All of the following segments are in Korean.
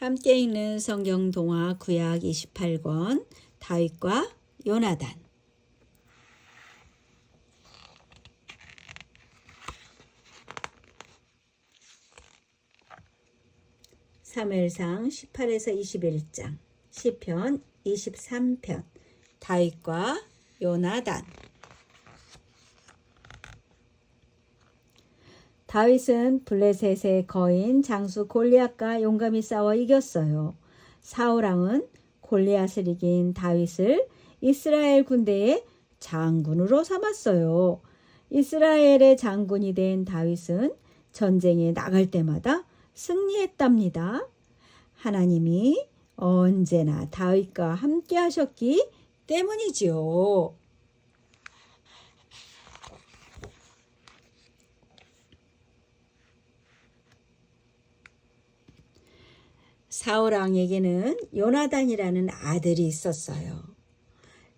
함께 읽는 성경 동화 구약 28권 다윗과 요나단. 사무엘상 18에서 21장 시편 23편 다윗과 요나단 다윗은 블레셋의 거인 장수 골리앗과 용감히 싸워 이겼어요. 사울왕은 골리앗을 이긴 다윗을 이스라엘 군대의 장군으로 삼았어요. 이스라엘의 장군이 된 다윗은 전쟁에 나갈 때마다 승리했답니다. 하나님이 언제나 다윗과 함께 하셨기 때문이지요. 사울 왕에게는 요나단이라는 아들이 있었어요.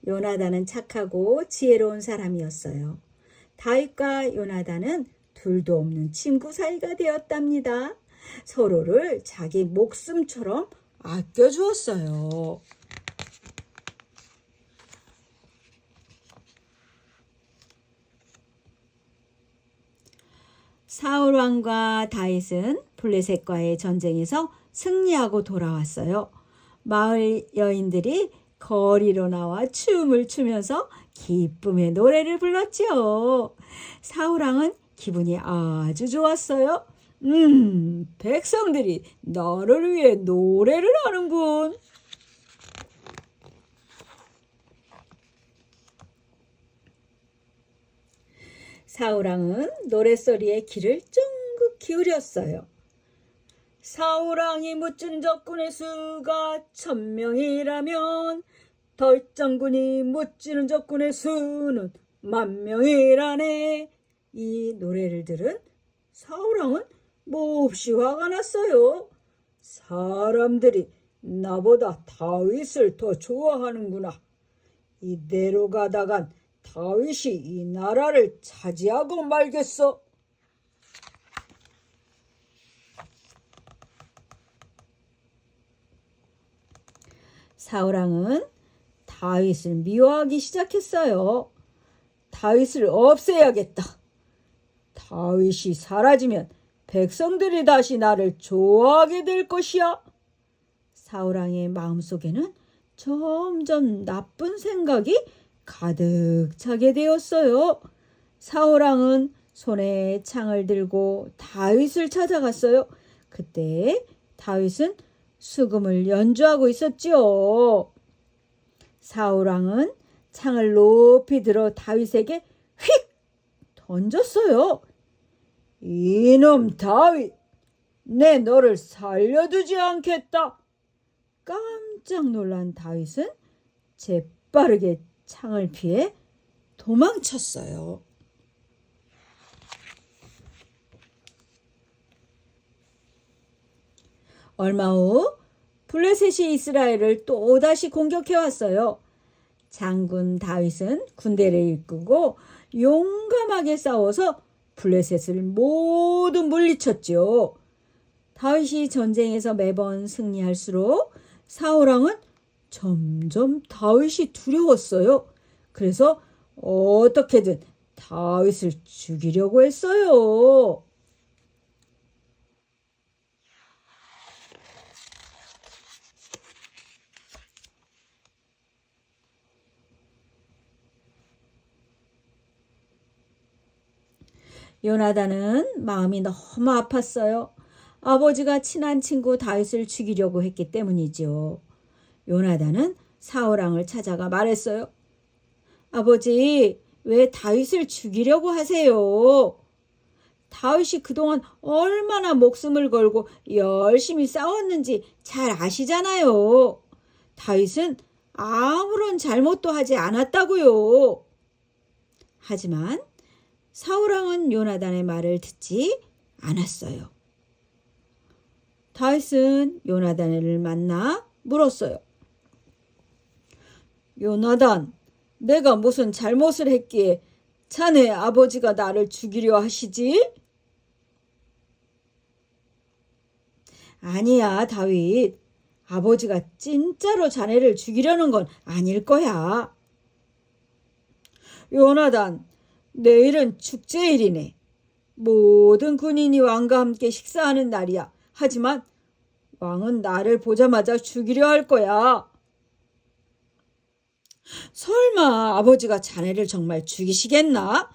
요나단은 착하고 지혜로운 사람이었어요. 다윗과 요나단은 둘도 없는 친구 사이가 되었답니다. 서로를 자기 목숨처럼 아껴주었어요. 사울 왕과 다윗은 블레셋과의 전쟁에서 승리하고 돌아왔어요. 마을 여인들이 거리로 나와 춤을 추면서 기쁨의 노래를 불렀지요. 사울 왕은 기분이 아주 좋았어요. 음, 백성들이 나를 위해 노래를 하는군. 사울왕은 노랫소리에 귀를 쫑긋 기울였어요. 사울왕이 묻힌 적군의 수가 천명이라면 덜정군이 묻히는 적군의 수는 만명이라네. 이 노래를 들은 사울왕은 몹시 화가 났어요. 사람들이 나보다 다윗을 더 좋아하는구나. 이대로 가다간 다윗이 이 나라를 차지하고 말겠어. 사울왕은 다윗을 미워하기 시작했어요. 다윗을 없애야겠다. 다윗이 사라지면 백성들이 다시 나를 좋아하게 될 것이야. 사울왕의 마음속에는 점점 나쁜 생각이 가득 차게 되었어요. 사울왕은 손에 창을 들고 다윗을 찾아갔어요. 그때 다윗은 수금을 연주하고 있었지요. 사울왕은 창을 높이 들어 다윗에게 휙 던졌어요. 이놈 다윗, 내 너를 살려두지 않겠다. 깜짝 놀란 다윗은 재빠르게 창을 피해 도망쳤어요. 얼마 후 블레셋이 이스라엘을 또다시 공격해 왔어요. 장군 다윗은 군대를 이끌고 용감하게 싸워서 블레셋을 모두 물리쳤죠. 다윗이 전쟁에서 매번 승리할수록 사울왕은 점점 다윗이 두려웠어요. 그래서 어떻게든 다윗을 죽이려고 했어요. 요나단은 마음이 너무 아팠어요. 아버지가 친한 친구 다윗을 죽이려고 했기 때문이지요. 요나단은 사울왕을 찾아가 말했어요. 아버지, 왜 다윗을 죽이려고 하세요? 다윗이 그동안 얼마나 목숨을 걸고 열심히 싸웠는지 잘 아시잖아요. 다윗은 아무런 잘못도 하지 않았다고요. 하지만 사울왕은 요나단의 말을 듣지 않았어요. 다윗은 요나단을 만나 물었어요. 요나단, 내가 무슨 잘못을 했기에 자네 아버지가 나를 죽이려 하시지? 아니야, 다윗. 아버지가 진짜로 자네를 죽이려는 건 아닐 거야. 요나단, 내일은 축제일이네. 모든 군인이 왕과 함께 식사하는 날이야. 하지만 왕은 나를 보자마자 죽이려 할 거야. 설마 아버지가 자네를 정말 죽이시겠나?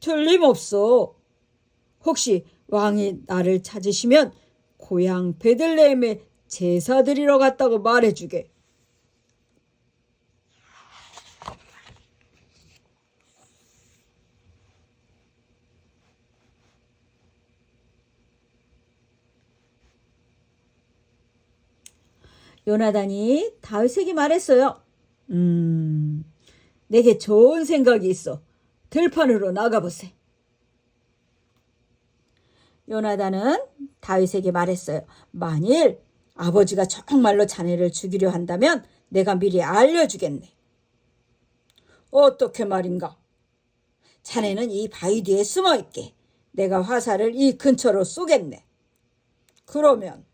틀림없어. 혹시 왕이 나를 찾으시면 고향 베들레헴에 제사 드리러 갔다고 말해주게. 요나단이 다윗에게 말했어요. 음, 내게 좋은 생각이 있어. 들판으로 나가보세. 요나단은 다윗에게 말했어요. 만일 아버지가 정말로 자네를 죽이려 한다면 내가 미리 알려주겠네. 어떻게 말인가? 자네는 이 바위 뒤에 숨어 있게 내가 화살을 이 근처로 쏘겠네. 그러면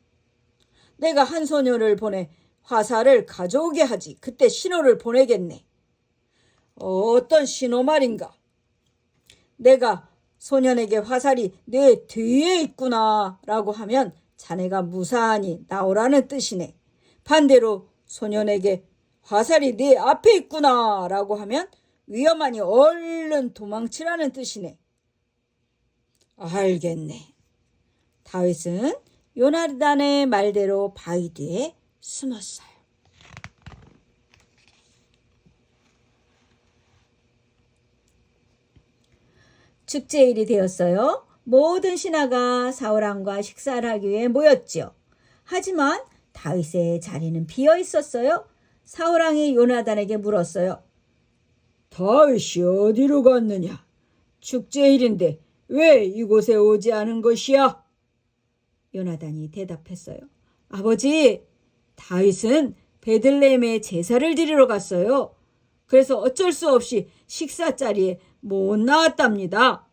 내가 한 소녀를 보내 화살을 가져오게 하지. 그때 신호를 보내겠네. 어떤 신호 말인가? 내가 소년에게 화살이 내 뒤에 있구나 라고 하면 자네가 무사하니 나오라는 뜻이네. 반대로 소년에게 화살이 내 앞에 있구나 라고 하면 위험하니 얼른 도망치라는 뜻이네. 알겠네. 다윗은 요나단의 말대로 바위 뒤에 숨었어요. 축제일이 되었어요. 모든 신하가 사울왕과 식사를 하기 위해 모였지요. 하지만 다윗의 자리는 비어 있었어요. 사울왕이 요나단에게 물었어요. 다윗이 어디로 갔느냐? 축제일인데 왜 이곳에 오지 않은 것이야? 요나단이 대답했어요. 아버지, 다윗은 베들레헴에 제사를 드리러 갔어요. 그래서 어쩔 수 없이 식사 자리에 못 나왔답니다.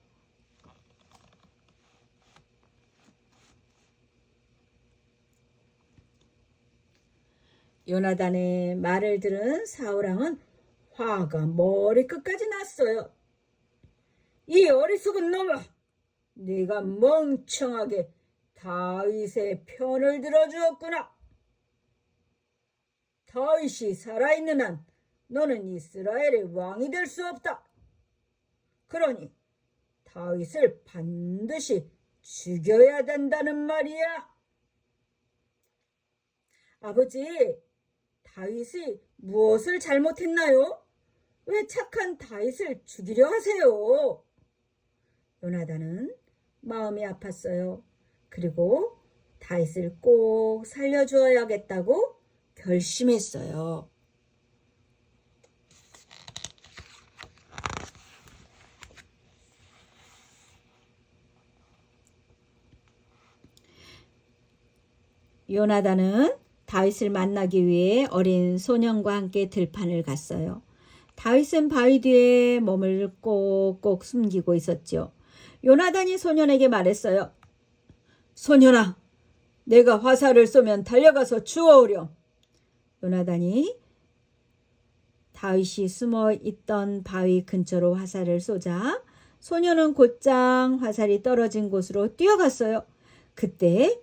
요나단의 말을 들은 사울왕은 화가 머리끝까지 났어요. 이 어리석은 놈아! 네가 멍청하게 다윗의 편을 들어주었구나. 다윗이 살아있는 한 너는 이스라엘의 왕이 될 수 없다. 그러니 다윗을 반드시 죽여야 된다는 말이야. 아버지, 다윗이 무엇을 잘못했나요? 왜 착한 다윗을 죽이려 하세요? 요나단은 마음이 아팠어요. 그리고 다윗을 꼭 살려주어야겠다고 결심했어요. 요나단은 다윗을 만나기 위해 어린 소년과 함께 들판을 갔어요. 다윗은 바위 뒤에 몸을 꼭꼭 숨기고 있었죠. 요나단이 소년에게 말했어요. 소년아, 내가 화살을 쏘면 달려가서 주워오렴. 요나단이 다윗이 숨어 있던 바위 근처로 화살을 쏘자 소년은 곧장 화살이 떨어진 곳으로 뛰어갔어요. 그때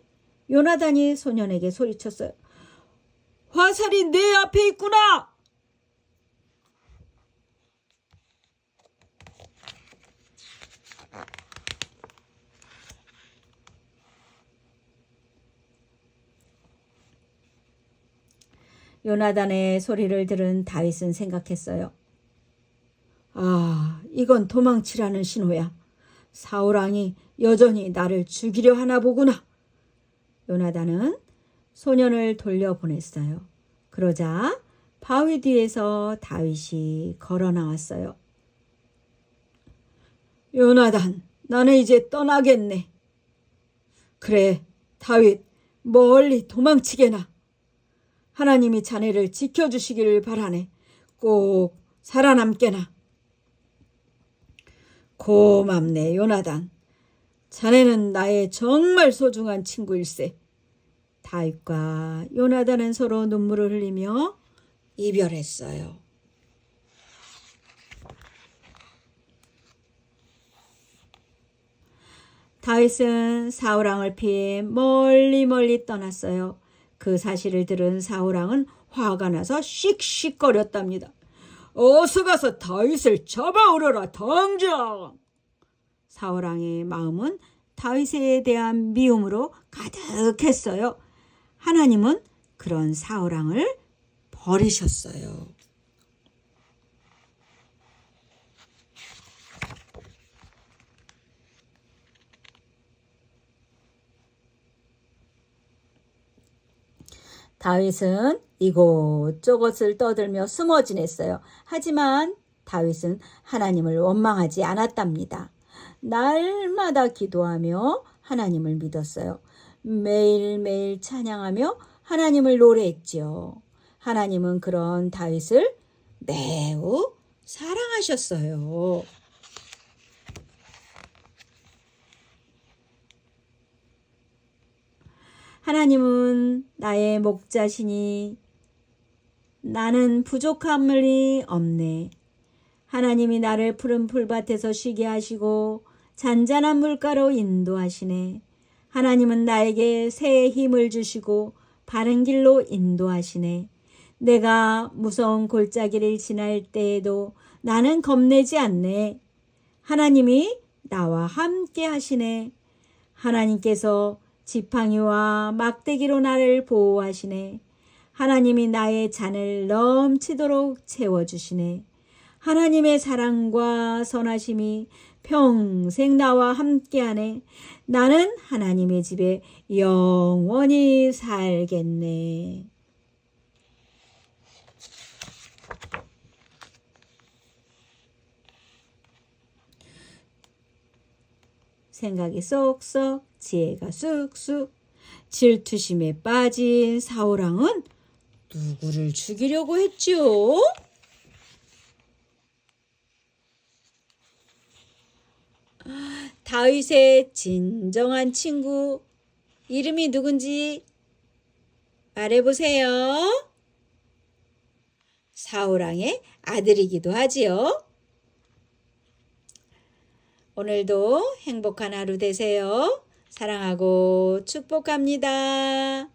요나단이 소년에게 소리쳤어요. 화살이 내 앞에 있구나! 요나단의 소리를 들은 다윗은 생각했어요. 아, 이건 도망치라는 신호야. 사울왕이 여전히 나를 죽이려 하나 보구나. 요나단은 소년을 돌려보냈어요. 그러자 바위 뒤에서 다윗이 걸어 나왔어요. 요나단, 나는 이제 떠나겠네. 그래, 다윗, 멀리 도망치게나. 하나님이 자네를 지켜주시기를 바라네. 꼭 살아남게나. 고맙네, 요나단. 자네는 나의 정말 소중한 친구일세. 다윗과 요나단은 서로 눈물을 흘리며 이별했어요. 다윗은 사우랑을 피해 멀리 멀리 떠났어요. 그 사실을 들은 사우랑은 화가 나서 씩씩거렸답니다. 어서 가서 다윗을 잡아오너라 당장. 사우랑의 마음은 다윗에 대한 미움으로 가득했어요. 하나님은 그런 사우랑을 버리셨어요. 다윗은 이곳저곳을 떠들며 숨어 지냈어요. 하지만 다윗은 하나님을 원망하지 않았답니다. 날마다 기도하며 하나님을 믿었어요. 매일매일 찬양하며 하나님을 노래했지요. 하나님은 그런 다윗을 매우 사랑하셨어요. 하나님은 나의 목자시니 나는 부족함이 없네. 하나님이 나를 푸른 풀밭에서 쉬게 하시고 잔잔한 물가로 인도하시네. 하나님은 나에게 새 힘을 주시고 바른 길로 인도하시네. 내가 무서운 골짜기를 지날 때에도 나는 겁내지 않네. 하나님이 나와 함께 하시네. 하나님께서 지팡이와 막대기로 나를 보호하시네. 하나님이 나의 잔을 넘치도록 채워주시네. 하나님의 사랑과 선하심이 평생 나와 함께하네. 나는 하나님의 집에 영원히 살겠네. 생각이 쏙쏙, 지혜가 쑥쑥, 질투심에 빠진 사오랑은 누구를 죽이려고 했지요? 다윗의 진정한 친구 이름이 누군지 말해보세요. 사우랑의 아들이기도 하지요. 오늘도 행복한 하루 되세요. 사랑하고 축복합니다.